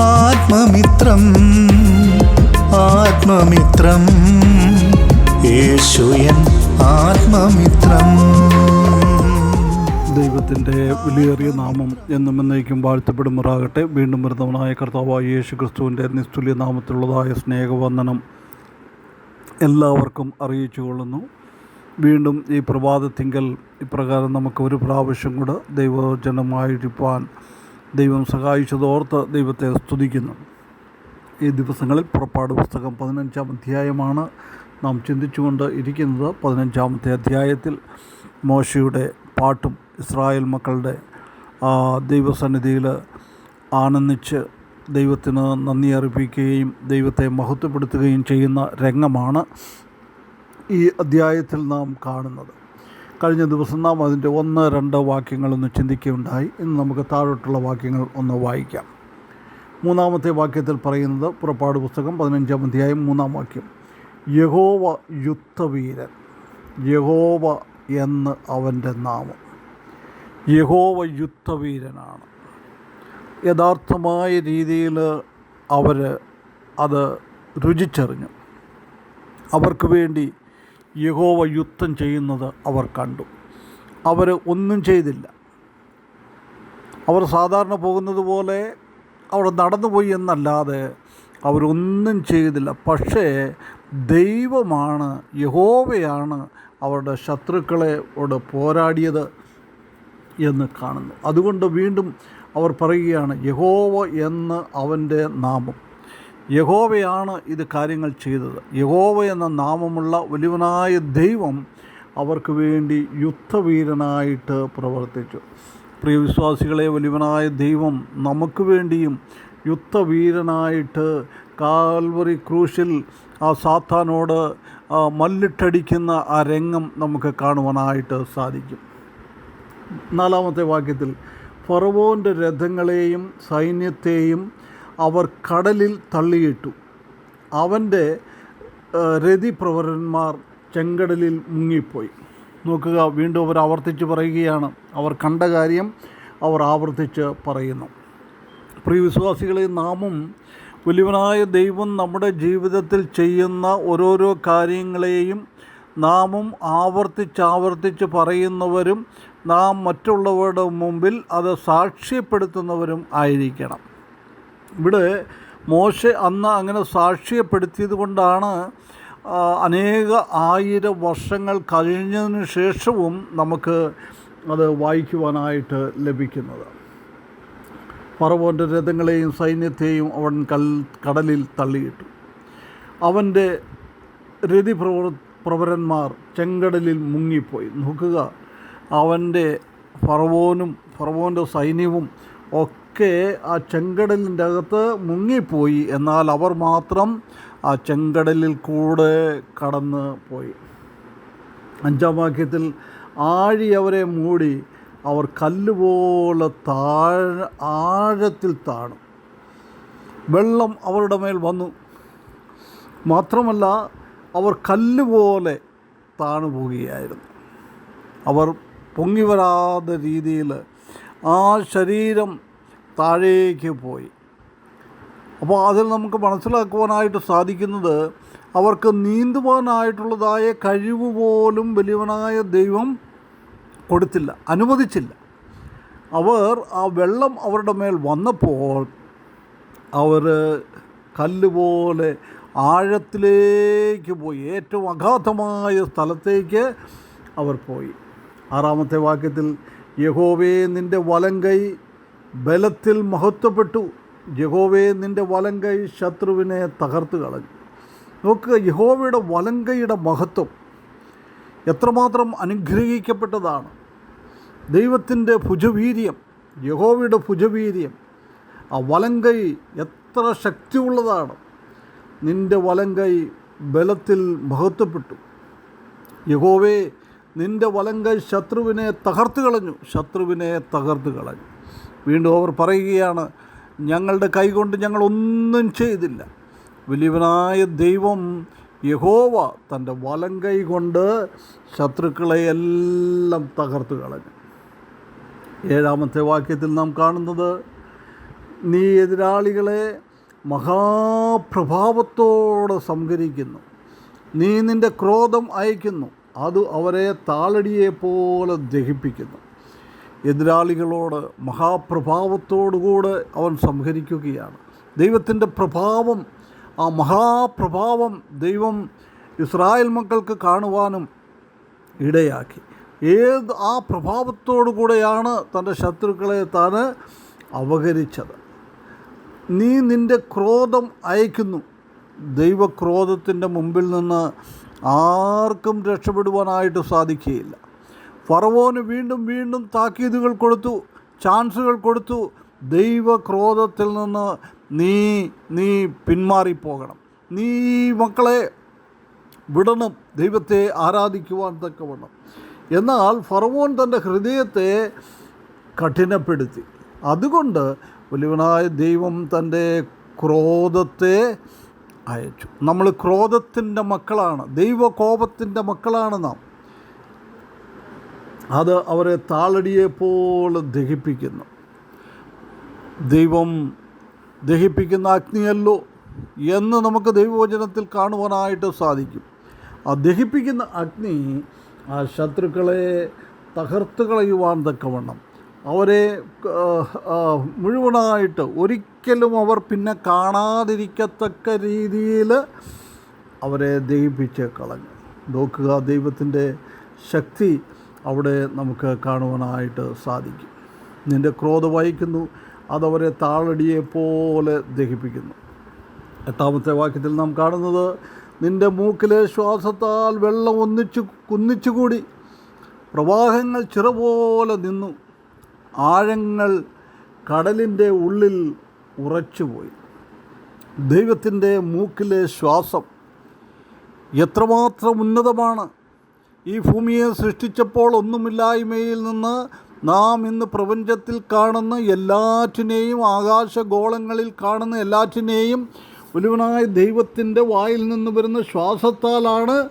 ആത്മമിത്രം ആത്മമിത്രം. യേശുയൻ ആത്മമിത്രം. ദൈവത്തിന്റെ വിലയേറിയ നാമം എന്നും എന്നേക്കും വാഴ്ത്തപ്പെടുമാറാകട്ടെ. വീണ്ടും വരുന്നവനായ കർത്താവായ യേശു ക്രിസ്തുവിന്റെ നിസ്തുല്യ നാമത്തിലുള്ളതായ സ്നേഹവന്ദനം എല്ലാവർക്കും അറിയിച്ചു കൊള്ളുന്നു. വീണ്ടും ഈ പ്രഭാതത്തിങ്കൽ ഇപ്രകാരം നമുക്ക് ഒരു പ്രാവശ്യം കൂടെ ദൈവജനമായിരിക്കാൻ ദൈവം സഹായിച്ചതോർത്ത് ദൈവത്തെ സ്തുതിക്കുന്നു. ഈ ദിവസങ്ങളിൽ പുറപ്പാട് പുസ്തകം പതിനഞ്ചാം അധ്യായമാണ് നാം ചിന്തിച്ചുകൊണ്ട് ഇരിക്കുന്നത്. പതിനഞ്ചാമത്തെ അധ്യായത്തിൽ മോശയുടെ പാട്ടും ഇസ്രായേൽ മക്കളുടെ ദൈവസന്നിധിയിൽ ആനന്ദിച്ച് ദൈവത്തിന് നന്ദി അർപ്പിക്കുകയും ദൈവത്തെ മഹത്വപ്പെടുത്തുകയും ചെയ്യുന്ന രംഗമാണ് ഈ അധ്യായത്തിൽ നാം കാണുന്നത്. കഴിഞ്ഞ ദിവസം നാം അതിന്റെ ഒന്ന് രണ്ട് വാക്യങ്ങളൊന്ന് ചിന്തിക്കുകയുണ്ടായി. ഇന്ന് നമുക്ക് താഴോട്ടുള്ള വാക്യങ്ങൾ ഒന്ന് വായിക്കാം. മൂന്നാമത്തെ വാക്യത്തിൽ പറയുന്നത് പുറപ്പാട് പുസ്തകം പതിനഞ്ചാം അധ്യായം മൂന്നാം വാക്യം. യഹോവ യുദ്ധവീരൻ യഹോവ എന്ന് അവന്റെ നാമം. യഹോവ യുദ്ധവീരനാണ്. യഥാർത്ഥമായ രീതിയിൽ അവർ അത് രുചിച്ചറിഞ്ഞു. അവർക്ക് വേണ്ടി യഹോവ യുദ്ധം ചെയ്യുന്നത് അവർ കണ്ടു. അവർ ഒന്നും ചെയ്തില്ല. അവർ സാധാരണ പോകുന്നത് പോലെ അവിടെ നടന്നുപോയി എന്നല്ലാതെ അവരൊന്നും ചെയ്തില്ല. പക്ഷേ ദൈവമാണ് യഹോവയാണ് അവരുടെ ശത്രുക്കളെയോട് പോരാടിയത് എന്ന് കാണുന്നു. അതുകൊണ്ട് വീണ്ടും അവർ പറയുകയാണ് യഹോവ എന്ന് അവന്റെ നാമം. യഹോവയാണ് ഇത് കാര്യങ്ങൾ ചെയ്തത്. യഹോവ എന്ന നാമമുള്ള വലിയവനായ ദൈവം അവർക്ക് വേണ്ടി യുദ്ധവീരനായിട്ട് പ്രവർത്തിച്ചു. പ്രിയ വിശ്വാസികളെ വലിയവനായ ദൈവം നമുക്ക് വേണ്ടിയും യുദ്ധവീരനായിട്ട് കാൽവറി ക്രൂശിൽ ആ സാത്താനോട് മല്ലിട്ടടിക്കുന്ന ആ രംഗം നമുക്ക് കാണുവാനായിട്ട് സാധിക്കും. നാലാമത്തെ വാക്യത്തിൽ ഫറവോന്റെ രഥങ്ങളെയും സൈന്യത്തെയും അവർ കടലിൽ തള്ളിയിട്ടു. അവന്റെ രതിപ്രവരന്മാർ ചെങ്കടലിൽ മുങ്ങിപ്പോയി. നോക്കുക വീണ്ടും അവർ ആവർത്തിച്ച് പറയുകയാണ്. അവർ കണ്ട കാര്യം അവർ ആവർത്തിച്ച് പറയുന്നു. പ്രിയ വിശ്വാസികളെ നാമും വലിയവനായ ദൈവം നമ്മുടെ ജീവിതത്തിൽ ചെയ്യുന്ന ഓരോരോ കാര്യങ്ങളെയും നാമും ആവർത്തിച്ചാവർത്തിച്ച് പറയുന്നവരും നാം മറ്റുള്ളവരുടെ മുമ്പിൽ അത് സാക്ഷ്യപ്പെടുത്തുന്നവരും ആയിരിക്കണം. ഇവിടെ മോശ അന്ന് അങ്ങനെ സാക്ഷ്യപ്പെടുത്തിയത് കൊണ്ടാണ് അനേക ആയിരം വർഷങ്ങൾ കഴിഞ്ഞതിന് ശേഷവും നമുക്ക് അത് വായിക്കുവാനായിട്ട് ലഭിക്കുന്നത്. ഫറവോന്റെ രഥങ്ങളെയും സൈന്യത്തെയും അവൻ കൽ കടലിൽ തള്ളിയിട്ടു. അവന്റെ രതി പ്രവർ പ്രവരന്മാർ ചെങ്കടലിൽ മുങ്ങിപ്പോയി. നോക്കുക അവന്റെ ഫറവോനും ഫറവോന്റെ സൈന്യവും ഒക്കെ ആ ചെങ്കടലിന്റെ അകത്ത് മുങ്ങിപ്പോയി. എന്നാൽ അവർ മാത്രം ആ ചെങ്കടലിൽ കൂടെ കടന്ന് പോയി. അഞ്ചാം വാക്യത്തിൽ ആഴി അവരെ മൂടി അവർ കല്ലുപോലെ താഴ ആഴത്തിൽ താണു. വെള്ളം അവരുടെ മേൽ വന്നു. മാത്രമല്ല അവർ കല്ലുപോലെ താണു പോവുകയായിരുന്നു. അവർ പൊങ്ങി വരാത്ത രീതിയിൽ ആ ശരീരം താഴേക്ക് പോയി. അപ്പോൾ അതിൽ നമുക്ക് മനസ്സിലാക്കുവാനായിട്ട് സാധിക്കുന്നത് അവർക്ക് നീന്തുവാനായിട്ടുള്ളതായ കഴിവ് പോലും വലിയവനായ ദൈവം കൊടുത്തില്ല അനുവദിച്ചില്ല. അവർ ആ വെള്ളം അവരുടെ മേൽ വന്നപ്പോൾ അവർ കല്ലുപോലെ ആഴത്തിലേക്ക് പോയി ഏറ്റവും അഗാധമായ സ്ഥലത്തേക്ക് അവർ പോയി. ആറാമത്തെ വാക്യത്തിൽ യഹോവേ നിന്റെ വലങ്കൈ ബലത്തിൽ മഹത്വപ്പെട്ടു. യഹോവേ നിന്റെ വലങ്കൈ ശത്രുവിനെ തകർത്ത് കളഞ്ഞു. നോക്കുക യഹോവയുടെ വലങ്കയുടെ മഹത്വം എത്രമാത്രം അനുഗ്രഹിക്കപ്പെട്ടതാണ്. ദൈവത്തിന്റെ ഭുജവീര്യം യഹോവയുടെ ഭുജവീര്യം ആ വലങ്കൈ എത്ര ശക്തിയുള്ളതാണ്. നിന്റെ വലങ്കൈ ബലത്തിൽ മഹത്വപ്പെട്ടു. യഹോവേ നിന്റെ വലങ്കൈ ശത്രുവിനെ തകർത്ത് കളഞ്ഞു. ശത്രുവിനെ തകർത്ത് കളഞ്ഞു. വീണ്ടും അവർ പറയുകയാണ് ഞങ്ങളുടെ കൈകൊണ്ട് ഞങ്ങളൊന്നും ചെയ്തില്ല. വലിയവനായ ദൈവം യഹോവ തന്റെ വലം കൈ കൊണ്ട് ശത്രുക്കളെ എല്ലാം തകർത്ത് കളഞ്ഞു. ഏഴാമത്തെ വാക്യത്തിൽ നാം കാണുന്നത് നീ എതിരാളികളെ മഹാപ്രഭാവത്തോടെ സംഹരിക്കുന്നു. നീ നിന്റെ ക്രോധം അയക്കുന്നു അത് അവരെ താളടിയെ പോലെ ദഹിപ്പിക്കുന്നു. എതിരാളികളോട് മഹാപ്രഭാവത്തോടുകൂടെ അവൻ സംഹരിക്കുകയാണ്. ദൈവത്തിന്റെ പ്രഭാവം ആ മഹാപ്രഭാവം ദൈവം ഇസ്രായേൽ മക്കൾക്ക് കാണുവാനും ഇടയാക്കി. ഏത് ആ പ്രഭാവത്തോടു കൂടെയാണ് തന്റെ ശത്രുക്കളെ താൻ അവഹരിച്ചത് നീ നിന്റെ ക്രോധം അയക്കുന്നു ദൈവക്രോധത്തിന്റെ മുമ്പിൽ നിന്ന് ആർക്കും രക്ഷപ്പെടുവാനായിട്ട് സാധിക്കുകയില്ല. ഫറവോന് വീണ്ടും വീണ്ടും താക്കീതുകൾ കൊടുത്തു ചാൻസുകൾ കൊടുത്തു. ദൈവക്രോധത്തിൽ നിന്ന് നീ നീ പിന്മാറിപ്പോകണം. നീ മക്കളെ വിടണം. ദൈവത്തെ ആരാധിക്കുവാൻ തക്കവണ്ണം. എന്നാൽ ഫറവോൻ തന്റെ ഹൃദയത്തെ കഠിനപ്പെടുത്തി. അതുകൊണ്ട് വലിയവനായ ദൈവം തന്റെ ക്രോധത്തെ അയച്ചു. നമ്മൾ ക്രോധത്തിന്റെ മക്കളാണ്. ദൈവകോപത്തിന്റെ മക്കളാണ് നാം. അത് അവരെ താളടിയെപ്പോലെ ദഹിപ്പിക്കുന്നു. ദൈവം ദഹിപ്പിക്കുന്ന അഗ്നിയല്ലോ എന്ന് നമുക്ക് ദൈവവചനത്തിൽ കാണുവാനായിട്ട് സാധിക്കും. ആ ദഹിപ്പിക്കുന്ന അഗ്നി ആ ശത്രുക്കളെ തകർത്ത് കളയുവാൻ തക്കവണ്ണം. അവരെ മുഴുവനായിട്ട് ഒരിക്കലും അവർ പിന്നെ കാണാതിരിക്കത്തക്ക രീതിയിൽ അവരെ ദഹിപ്പിച്ച് കളഞ്ഞു. നോക്കുക ദൈവത്തിന്റെ ശക്തി അവിടെ നമുക്ക് കാണുവാനായിട്ട് സാധിക്കും. നിന്റെ ക്രോധ വഹിക്കുന്നു അതവരെ താളടിയെ പോലെ ദഹിപ്പിക്കുന്നു. എട്ടാമത്തെ വാക്യത്തിൽ നാം കാണുന്നത് നിന്റെ മൂക്കിലെ ശ്വാസത്താൽ വെള്ളം ഒന്നിച്ചു കുന്നിച്ചുകൂടി പ്രവാഹങ്ങൾ ചിറ പോലെ നിന്നു. ആഴങ്ങൾ കടലിന്റെ ഉള്ളിൽ ഉറച്ചുപോയി. ദൈവത്തിന്റെ മൂക്കിലെ ശ്വാസം എത്രമാത്രം ഉന്നതമാണ്. ഈ ഭൂമിയെ സൃഷ്ടിച്ചപ്പോൾ ഒന്നുമില്ലായ്മയിൽ നിന്ന് നാം ഇന്ന് പ്രപഞ്ചത്തിൽ കാണുന്ന എല്ലാറ്റിനെയും ആകാശഗോളങ്ങളിൽ കാണുന്ന എല്ലാറ്റിനെയും ഒരുവനായ ദൈവത്തിന്റെ വായിൽ നിന്ന് വരുന്ന ശ്വാസത്താലാണ്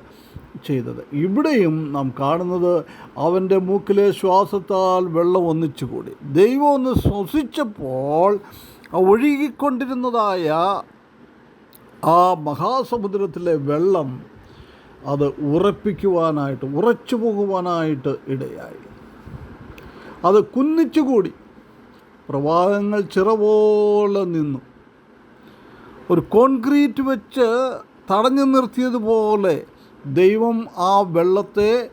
ചെയ്തത്. ഇവിടെയും നാം കാണുന്നത് അവന്റെ മൂക്കിലെ ശ്വാസത്താൽ വെള്ളം ഒന്നിച്ചു കൂടി ദൈവം ഒന്ന് ശ്വസിച്ചപ്പോൾ ഒഴുകിക്കൊണ്ടിരുന്നതായ ആ മഹാസമുദ്രത്തിലെ വെള്ളം അത് ഉറപ്പിക്കുവാനായിട്ട് ഉറച്ചു പോകുവാനായിട്ട് ഇടയായി. അത് കുന്നിച്ചുകൂടി പ്രവാഹങ്ങൾ ചിറപോലെ നിന്നു. ഒരു കോൺക്രീറ്റ് വെച്ച് തടഞ്ഞു നിർത്തിയതുപോലെ ദൈവം ആ വെള്ളത്തെ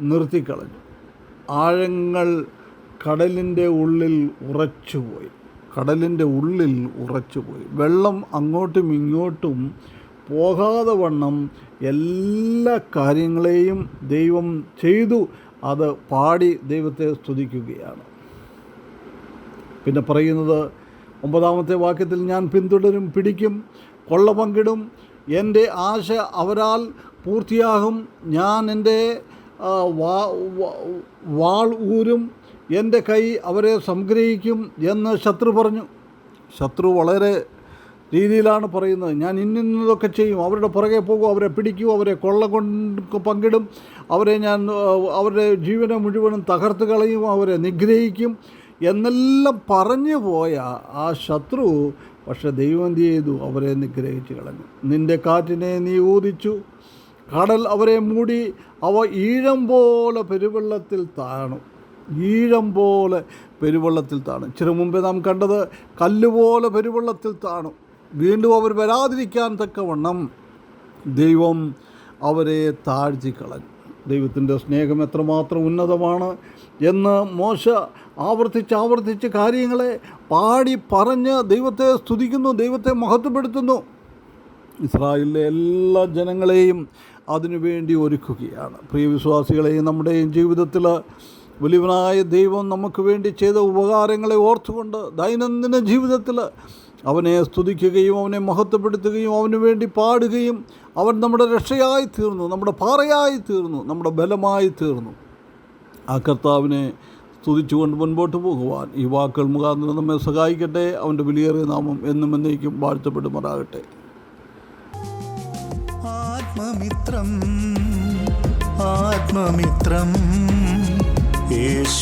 നിർത്തിക്കളഞ്ഞു. ആഴങ്ങൾ കടലിന്റെ ഉള്ളിൽ ഉറച്ചുപോയി. കടലിന്റെ ഉള്ളിൽ ഉറച്ചുപോയി. വെള്ളം അങ്ങോട്ടും ഇങ്ങോട്ടും പോകാതെ വണ്ണം എല്ലാ കാര്യങ്ങളെയും ദൈവം ചെയ്തു അത് പാടി ദൈവത്തെ സ്തുതിക്കുകയാണ്. പിന്നെ പറയുന്നത് ഒമ്പതാമത്തെ വാക്യത്തിൽ ഞാൻ പിന്തുടരും പിടിക്കും കൊള്ള പങ്കിടും എന്റെ ആശ അവരാൽ പൂർത്തിയാകും ഞാൻ എന്റെ വാൾ ഊരും എന്റെ കൈ അവരെ സംഗ്രഹിക്കും എന്ന് ശത്രു പറഞ്ഞു. ശത്രു വളരെ രീതിയിലാണ് പറയുന്നത്. ഞാൻ ഇന്നിന്നതൊക്കെ ചെയ്യും. അവരുടെ പുറകെ പോകും അവരെ പിടിക്കും അവരെ കൊള്ള കൊണ്ട് പങ്കിടും. അവരെ ഞാൻ അവരുടെ ജീവനെ മുഴുവനും തകർത്ത് കളയും അവരെ നിഗ്രഹിക്കും എന്നെല്ലാം പറഞ്ഞു പോയ ആ ശത്രു പക്ഷെ ദൈവം എന്ത് ചെയ്തു? അവരെ നിഗ്രഹിച്ച് കളഞ്ഞു. നിന്റെ കാറ്റിനെ നീ ഊതിച്ചു. കടൽ അവരെ മൂടി അവ ഈഴം പോലെ പെരുവെള്ളത്തിൽ താണു. ഈഴം പോലെ പെരുവെള്ളത്തിൽ താണു. ഇച്ചിരി മുമ്പേ നാം കണ്ടത് കല്ലുപോലെ പെരുവെള്ളത്തിൽ താണു. വീണ്ടും അവർ വരാതിരിക്കാൻ തക്കവണ്ണം ദൈവം അവരെ താഴ്ത്തിക്കളഞ്ഞു. ദൈവത്തിന്റെ സ്നേഹം എത്രമാത്രം ഉന്നതമാണ് എന്ന് മോശ ആവർത്തിച്ച് ആവർത്തിച്ച് കാര്യങ്ങളെ പാടി പറഞ്ഞ് ദൈവത്തെ സ്തുതിക്കുന്നു ദൈവത്തെ മഹത്വപ്പെടുത്തുന്നു. ഇസ്രായേലിലെ എല്ലാ ജനങ്ങളെയും അതിനുവേണ്ടി ഒരുക്കുകയാണ്. പ്രിയ വിശ്വാസികളെയും നമ്മുടെയും ജീവിതത്തിൽ വലിയവനായ ദൈവം നമുക്ക് വേണ്ടി ചെയ്ത ഉപകാരങ്ങളെ ഓർത്തുകൊണ്ട് ദൈനംദിന ജീവിതത്തിൽ അവനെ സ്തുതിക്കുകയും അവനെ മഹത്വപ്പെടുത്തുകയും അവന് വേണ്ടി പാടുകയും അവൻ നമ്മുടെ രക്ഷയായി തീർന്നു നമ്മുടെ പാറയായി തീർന്നു നമ്മുടെ ബലമായി തീർന്നു. ആ കർത്താവിനെ സ്തുതിച്ചുകൊണ്ട് മുൻപോട്ട് പോകുവാൻ ഈ വാക്കുകൾ മുഖാന്തരം നമ്മെ സഹായിക്കട്ടെ. അവന്റെ വിലയേറിയ നാമം എന്നും എന്നേക്കും വാഴ്ത്തപ്പെടുമാറാകട്ടെ. ആത്മമിത്രം ആത്മമിത്രം യേശു